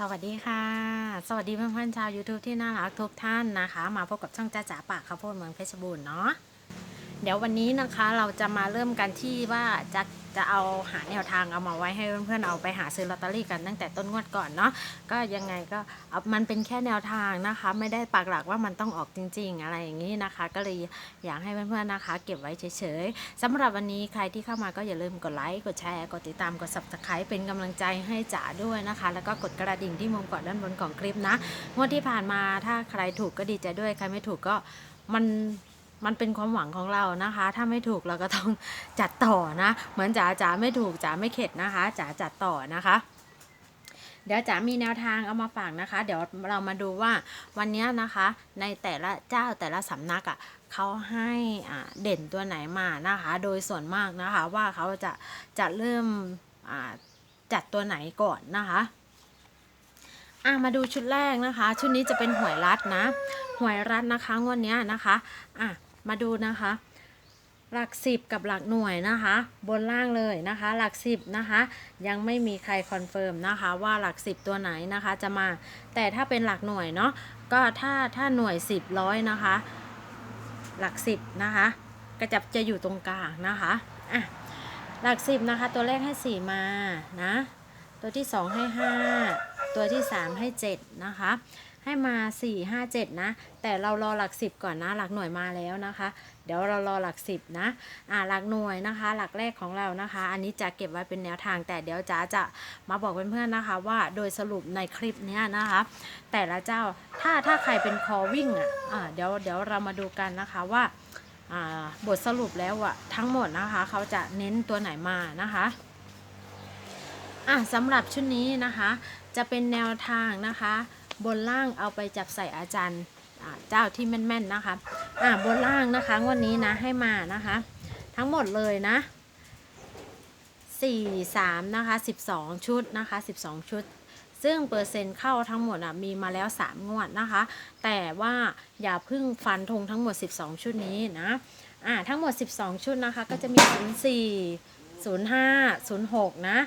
สวัสดีค่ะ สวัสดีเพื่อนๆชาว YouTube ที่น่ารักทุกท่านนะคะ มาพบกับช่องจ้าจ๋าปากข้าวโพดเมืองเพชรบูรณ์เนาะเดี๋ยววันนี้นะคะเราจะมาเริ่มกันที่ว่าจะ จะเอาหาแนวทางเอามาไว้ให้เพื่อนๆเอาไปหาซื้อลอตเตอรี่กันตั้งแต่ต้นงวดก่อนเนาะก็ยังไงก็มันเป็นแค่แนวทางนะคะ ไม่ได้ปักหลักว่ามันต้องออกจริง ๆ อะไรอย่างนี้นะคะ ก็เลยอยากให้เพื่อนๆนะคะ เก็บไว้เฉยๆสำหรับวันนี้ใครที่เข้ามาก็อย่าลืมกดไลค์กดแชร์กดติดตามกด subscribe เป็นกำลังใจให้จ๋าด้วยนะคะ แล้วก็กดกระดิ่งที่มุมกดด้านบนของคลิปนะงวดที่ผ่านมาถ้าใครถูกก็ดีใจด้วยใครไม่ถูกก็มัน มันเป็นความหวังของเรานะคะ ถ้าไม่ถูกเราก็ต้องจัดต่อนะ เหมือนจ๋าจ๋าไม่ถูกจ๋าไม่เข็ดนะคะจ๋าจัดต่อนะคะเดี๋ยวจ๋ามีแนวทางเอามาฝากนะคะ เดี๋ยวเรามาดูว่าวันนี้นะคะ ในแต่ละเจ้าแต่ละสำนักอะ่ะเขาให้อ่าเด่นตัวไหนมานะคะ โดยส่วนมากนะคะ ว่าเขาจะจะเริ่มอ่าจัดตัวไหนก่อนนะคะอะมาดูชุดแรกนะคะ ชุดนี้จะเป็นหวยรัดนะหวยรัดนะคะงวดนี้นะคะอะ มาดูนะคะ หลักสิบกับหลักหน่วยนะคะ บนล่างเลยนะคะ หลักสิบนะคะ ยังไม่มีใครคอนเฟิร์มนะคะว่าหลักสิบตัวไหนนะคะจะมา แต่ถ้าเป็นหลักหน่วยเนาะก็ถ้าถ้าหน่วยสิบร้อยนะคะ หลักสิบนะคะก็จะจะอยู่ตรงกลางนะคะอะหลักสิบนะคะ ตัวแรกให้สี่มานะ ตัวที่สองให้ห้าตัวที่สามให้เจ็ดนะคะ ให้มา4 5 7นะ แต่เรารอหลัก 10 ก่อนนะ หลักหน่วยมาแล้วนะคะ เดี๋ยวเรารอหลัก 10 นะ อ่าหลักหน่วยนะคะ หลักแรกของเรานะคะ อันนี้จะเก็บไว้เป็นแนวทาง แต่เดี๋ยวจ๋าจะมาบอกเพื่อนๆนะคะ ว่าโดยสรุปในคลิปนี้นะคะ แต่ละเจ้าถ้าถ้าใครเป็นคอวิ่งอะอ่าเดี๋ยวเดี๋ยวเรามาดูกันนะคะว่าอ่าบทสรุปแล้วอะทั้งหมดนะคะ เขาจะเน้นตัวไหนมานะคะอะสำหรับชุดนี้นะคะ จะเป็นแนวทางนะคะ บนล่างเอาไปจับใส่อาจารย์เจ้าที่แม่นๆนะคะ อะบนล่างนะคะวันนี้นะให้มานะคะ ทั้งหมดเลยนะ 4 3นะคะ12 ชุดนะคะ 12 ชุด ซึ่งเปอร์เซ็นต์เข้าทั้งหมดอะมีมาแล้ว 3 งวดนะคะ แต่ว่าอย่าเพึ่งฟันธงทั้งหมด 12 ชุดนี้นะอ่าทั้งหมด 12 ชุดนะคะ ก็จะมี 04 05 06 นะ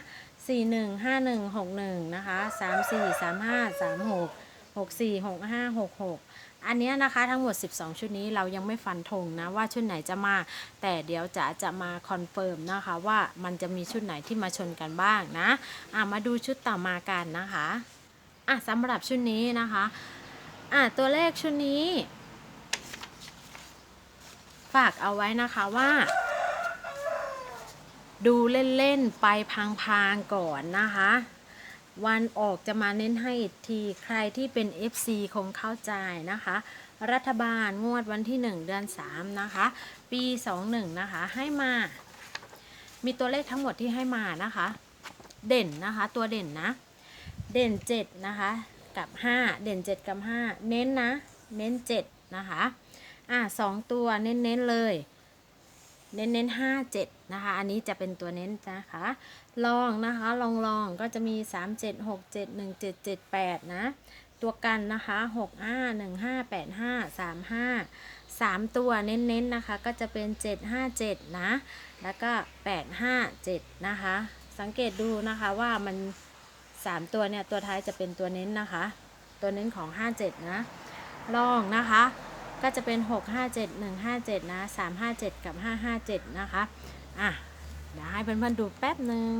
สี่หนึ่งห้าหนึ่งหกหนึ่งนะคะสามสี่สามห้าสามหกหกสี่หกห้าหกหกอันนี้นะคะทั้งหมด 12 ชุดนี้เรายังไม่ฟันธงนะว่าชุดไหนจะมา แต่เดี๋ยวจะจะมาคอนเฟิร์มนะคะว่ามันจะมีชุดไหนที่มาชนกันบ้างนะอะมาดูชุดต่อมากันนะคะอะสำหรับชุดนี้นะคะอะตัวเลขชุดนี้ ฝากเอาไว้นะคะว่า ดูเล่นๆ ไปพางๆ ก่อนนะคะ วันออกจะมาเน้นให้อีกทีใครที่เป็น FC คงเข้าใจนะคะ รัฐบาลงวดวันที่ 1 เดือน 3 นะคะ ปี 21 นะคะ ให้มา มีตัวเลขทั้งหมดที่ให้มานะคะ เด่นนะคะ ตัวเด่นนะ เด่น 7 นะคะ กับ 5 เด่น 7 กับ 5 เน้นนะ เน้น 7 นะคะ อะสองตัวเน้นๆเลย เน้นเน้นห้าเจ็ดนะคะ อันนี้จะเป็นตัวเน้นนะคะ ลองนะคะ ลองลองก็จะมีสามเจ็ดหกเจ็ดหนึ่งเจ็ดเจ็ดแปดนะ ตัวกันนะคะหกห้าหนึ่งห้าแปดห้าสามห้าสามตัวเน้นๆนนะคะ ก็จะเป็นเจ็ดห้าเจ็ดนะ แล้วก็แปดห้าเจ็ดนะคะ สังเกตดูนะคะว่ามันสามตัวเนี่ย ตัวท้ายจะเป็นตัวเน้นนะคะ ตัวเน้นของห้าเจ็ดนะ ลองนะคะ ก็จะเป็น 6 5 7 1 5 7 นะ 3 5 7 กับ 5 5 7 นะคะ อะ เดี๋ยวให้เพื่อนๆดูแป๊บหนึ่ง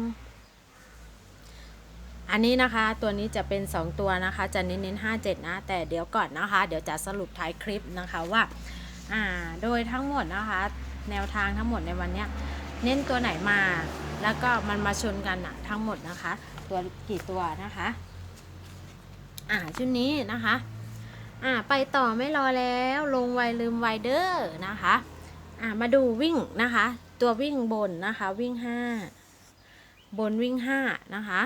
อันนี้นะคะตัวนี้จะเป็น 2 ตัวนะคะ จะเน้นๆ5 7 นะ แต่เดี๋ยวก่อนนะคะ เดี๋ยวจะสรุปท้ายคลิปนะคะว่า อ่า โดยทั้งหมดนะคะ แนวทางทั้งหมดในวันนี้เน้นตัวไหนมา แล้วก็มันมาชนกันอะทั้งหมดนะคะ ตัวกี่ตัวนะคะ อ่าชุดนี้นะคะ อ่าไปต่อไม่รอแล้วลงไวลืมไวเดอร์นะคะอ่ามาดูวิ่งนะคะ ตัววิ่งบนนะคะวิ่งห้าบนวิ่งห้านะคะ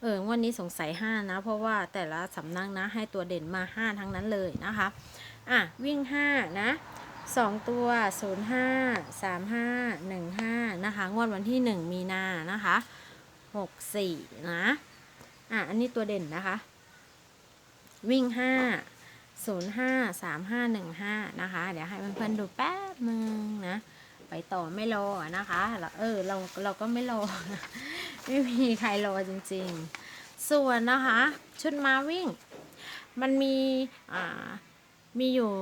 เออวันนี้สงสัยห้านะ เพราะว่าแต่ละสำนักนะให้ตัวเด่นมาห้าทั้งนั้นเลยนะคะอะวิ่งห้านะสองตัวศูนย์ห้าสามห้าหนึ่งห้านะคะงวดวันที่หนึ่งมีนานะคะหกสี่นะอะอันนี้ตัวเด่นนะคะ วิ่งห้า 0 5 3 5 1 5 นะคะ เดี๋ยวให้เพื่อนๆดูแป๊บนึงนะ ไปต่อไม่รอนะคะเราเออเราเราก็ไม่รอ ไม่มีใครรอจริงๆ ส่วนนะคะ ชุดมาวิ่ง มันมีอ่ามีอยู่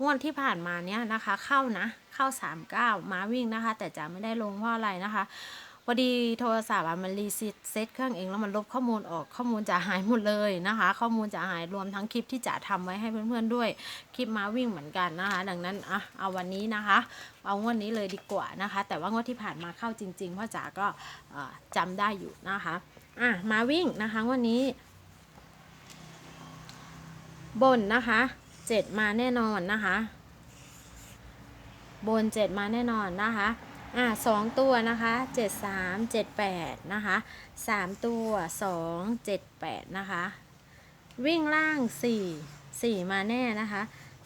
งวดที่ผ่านมาเนี้ยนะคะ เข้านะ เข้า 39มาวิ่งนะคะ แต่จ๋าไม่ได้ลงเพราะอะไรนะคะ พอดีโทรศัพท์มันรีเซ็ตเครื่องเองแล้วมันลบข้อมูลออกข้อมูลจะหายหมดเลยนะคะ ข้อมูลจะหายรวมทั้งคลิปที่จ๋าทำไว้ให้เพื่อนๆด้วย คลิปมาวิ่งเหมือนกันนะคะ ดังนั้นอะเอาวันนี้นะคะ เอางวดนี้เลยดีกว่านะคะ แต่ว่างวดที่ผ่านมาเข้าจริงๆพราะจ๋าก็เอ่อจำได้อยู่นะคะอะมาวิ่งนะคะวันนี้ บนนะคะเจ็ดมาแน่นอนนะคะ บนเจ็ดมาแน่นอนนะคะ อะสองตัวนะคะเจ็ดสามเจ็ดแปดนะคะสามตัวสองเจ็ดแปดนะคะ วิ่งล่างสี่สี่มาแน่นะคะ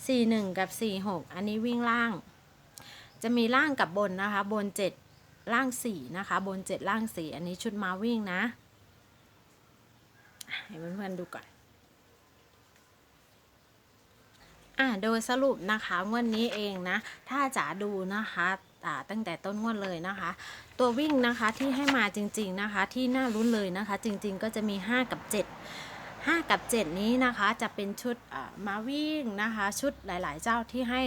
สี่หนึ่งกับสี่หกอันนี้วิ่งล่าง จะมีล่างกับบนนะคะ บนเจ็ดล่างสี่นะคะ บนเจ็ดล่างสี่อันนี้ชุดมาวิ่งนะ ให้เพื่อนๆดูก่อนอ่าโดยสรุปนะคะงวดนนี้เองนะ ถ้าจ๋าดูนะคะ ตั้งแต่ต้นงวดเลยนะคะ ตัววิ่งนะคะที่ให้มาจริง ๆนะคะ ที่น่ารุ้นเลยนะคะ จริง ๆ ก็จะมี 5 กับ 7 5 กับ 7 นี้นะคะจะเป็นชุดมาวิ่งนะคะ ชุดหลายๆ เจ้าที่ให้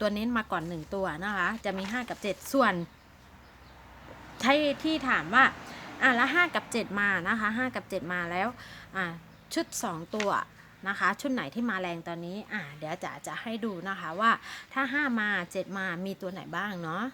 ตัวเน้นมาก่อน 1 ตัวนะคะ จะมี 5 กับ 7 ส่วนที่ที่ถามว่าอ่าแล้ว5กับ 7 มานะคะ 5 กับ 7 มาแล้วอ่าชุด 2 ตัว นะคะ ชุดไหนที่มาแรงตอนนี้อ่าเดี๋ยวจะจะให้ดูนะคะว่าถ้า 5 มา 7 มามีตัวไหนบ้างเนาะ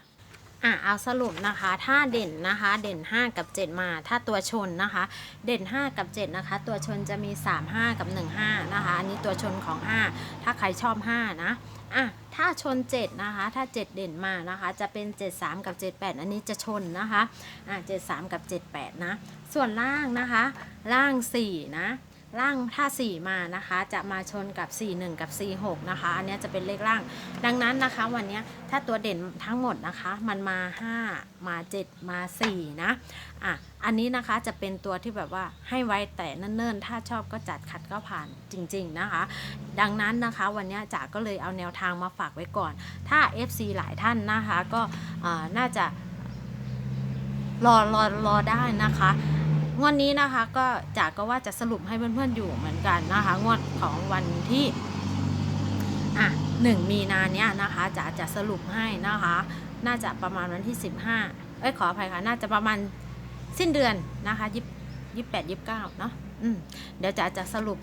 อะเอาสรุปนะคะถ้าเด่นนะคะเด่น 5 กับ 7 มาถ้าตัวชนนะคะ เด่น 5 กับ 7 นะคะ ตัวชนจะมี 3 5 กับ 1 5 นะคะ อันนี้ตัวชนของ 5 ถ้าใครชอบ 5 นะอะถ้าชน 7 นะคะ ถ้า 7 เด่นมานะคะ จะเป็น 7 3 กับ 7 8 อันนี้จะชนนะคะอะ7 3 กับ 7 8 นะ ส่วนล่างนะคะ ล่าง 4 นะ ล่างถ้า 4 มานะคะ จะมาชนกับ 4 1 กับ 4 6 นะคะ อันนี้จะเป็นเลขล่าง ดังนั้นนะคะ วันนี้ถ้าตัวเด่นทั้งหมดนะคะ มันมา 5 มา 7 มา 4 นะอะอันนี้นะคะจะเป็นตัวที่แบบว่าให้ไว้แต่เนิ่นๆ ถ้าชอบก็จัดขัดก็ผ่านจริง ๆนะคะ ดังนั้นนะคะวันนี้จ๋าก็เลยเอาแนวทางมาฝากไว้ก่อน ถ้า FC หลายท่านนะคะ ก็น่าจะรอรอรอได้นะคะ งวดนี้นะคะ ก็จากก็ว่าจะสรุปให้เพื่อนๆอยู่เหมือนกันนะคะ งวดของวันที่อะหนึ่งมีนาเนี้ยนะคะจะจะสรุปให้นะคะ น่าจะประมาณวันที่ 15 เอ้ยขออภัยค่ะ น่าจะประมาณสิ้นเดือนนะคะยี่ยี่แปดยี่เก้าเนาะอืมเดี๋ยวจะจะสรุป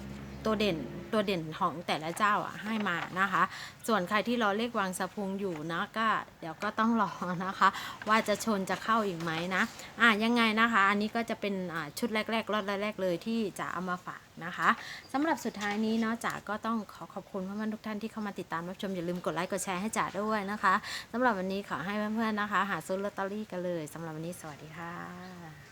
ตัวเด่นตัวเด่นของแต่ละเจ้าอะให้มานะคะ ส่วนใครที่รอเลขวางสะพุงอยู่นะก็เดี๋ยวก็ต้องรอนะคะ ว่าจะชนจะเข้าอีกไหมนะอะยังไงนะคะ อันนี้ก็จะเป็นชุดแรกๆรอดแรกๆเลยที่จะเอามาฝากนะคะสำหรับสุดท้ายนี้เนาะจ๋าก็ต้องขอขอบคุณเพื่อนๆทุกท่านที่เข้ามาติดตามรับชมอย่าลืมกดไลค์กดแชร์ให้จ๋าด้วยนะคะสำหรับวันนี้ขอให้เพื่อนๆนะคะ หาซื้อลอตเตอรี่กันเลยสำหรับวันนี้สวัสดีค่ะ